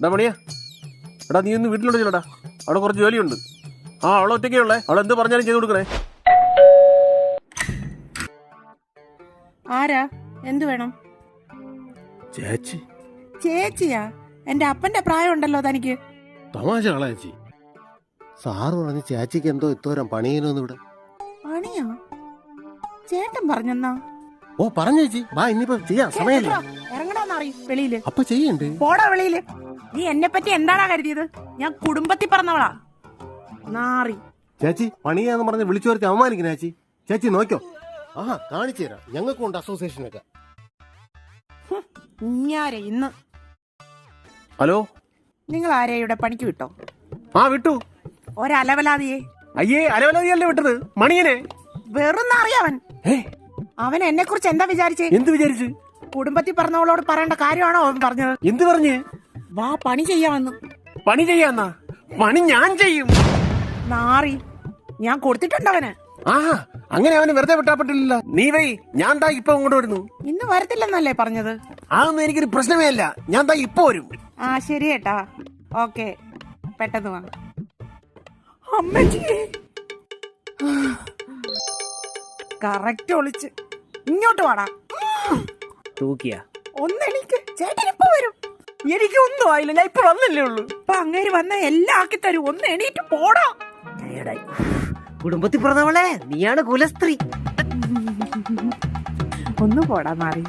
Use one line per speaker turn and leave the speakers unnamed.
എടാ മണിയാ. എടാ നീ ഒന്ന് വീട്ടിലുണ്ട് ചെല്ലടാ. അവിടെ കുറച്ച് ജോലിയുണ്ട്. ആ അവളെ ഒറ്റയ്ക്കേ ഉള്ളേ. അവൾ എന്ത് പറഞ്ഞാലും ചെയ്ത് കൊടുക്കണേ.
ആരാ? എന്തു വേണം?
ചേച്ചി.
ചേച്ചിയാ? എന്റെ അപ്പന്റെ പ്രായം ഉണ്ടല്ലോ തനിക്ക്.
തമാശ ചേച്ചി.
സാറ് പറഞ്ഞ് ചേച്ചിക്ക് എന്തോ ഇത്തോരം പണിയനൊന്നും ഇവിടെ.
പണിയോ? ചേട്ടൻ പറഞ്ഞെന്നാ?
ഓ പറഞ്ഞു ചേച്ചി. വാ ഇനിയിപ്പോ ചെയ്യാം. സമയമില്ല.
ഇറങ്ങടാന്നറി വെളിയിൽ.
അപ്പൊ ചെയ്യണ്ട്?
പോടാ വെളിയിൽ. നീ എന്നെ പറ്റി എന്താടാ കരുതിയത്? ഞാൻ കുടുംബത്തിൽ പറഞ്ഞവളാ. നാറി.
ചേച്ചി പണിയാന്ന് പറഞ്ഞ് വിളിച്ചു വരുത്തി അവമാനിക്കുന്ന ചേച്ചി. ചേച്ചി നോക്കോ ആ കാണിച്ചു തരാം. ഞങ്ങൾക്കും ഉണ്ട് അസോസിയേഷൻ ഒക്കെ.
ഞാരെ ഇന്ന്.
ഹലോ?
നിങ്ങൾ ആരെ ഇവിടെ പണിക്ക് വിട്ടോ?
ആ വിട്ടു.
ഒരലവലാതിയെ.
അയ്യേ അലവലതിയല്ലേ വിട്ടത്? മണിയനെ.
വെറും അറിയാവൻ അവൻ. എന്നെ കുറിച്ച് എന്താ വിചാരിച്ചേ?
എന്ത് വിചാരിച്ച്?
കുടുംബത്തിൽ പറഞ്ഞവളോട് പറയേണ്ട കാര്യമാണോ അവൻ പറഞ്ഞത്?
എന്ത് പറഞ്ഞ്?
വാ പണി ചെയ്യാമെന്ന്
പണി ചെയ്യാന്നാ? പണി ഞാൻ ചെയ്യും.
നാറി. ഞാൻ കൊടുത്തിട്ടുണ്ട് അവന്.
ആ അങ്ങനെ അവന് വെറുതെ വിട്ടാപ്പെട്ടില്ല നീ വൈ ഞാൻ താ ഇപ്പൊ ഇങ്ങോട്ട് വരുന്നു.
ഇന്ന് വരത്തില്ലെന്നല്ലേ പറഞ്ഞത്?
അതൊന്നും എനിക്കൊരു പ്രശ്നമേ അല്ല. ഞാൻ താ ഇപ്പൊ വരും.
ആ ശരി ഏട്ടാ. ഓക്കെ. പെട്ടെന്ന് വാ. അമ്മച്ചി. കറക്റ്റ് ഒളിച്ച്. ഇങ്ങോട്ട് വാടാ.
തൂക്കിയ.
ഒന്നെനിക്ക് വരും.
എനിക്ക് ഒന്നും ആയില്ല. ഞാൻ ഇപ്പൊ വന്നല്ലേ ഉള്ളൂ.
അങ്ങേര് വന്ന എല്ലാം ആക്കി തരും. ഒന്ന് എണീറ്റ് പോടാ.
കുടുംബത്തിൽ പിറന്നവളെ. നീയാണ് കുലസ്ത്രീ.
ഒന്ന് പോടാ മാറി.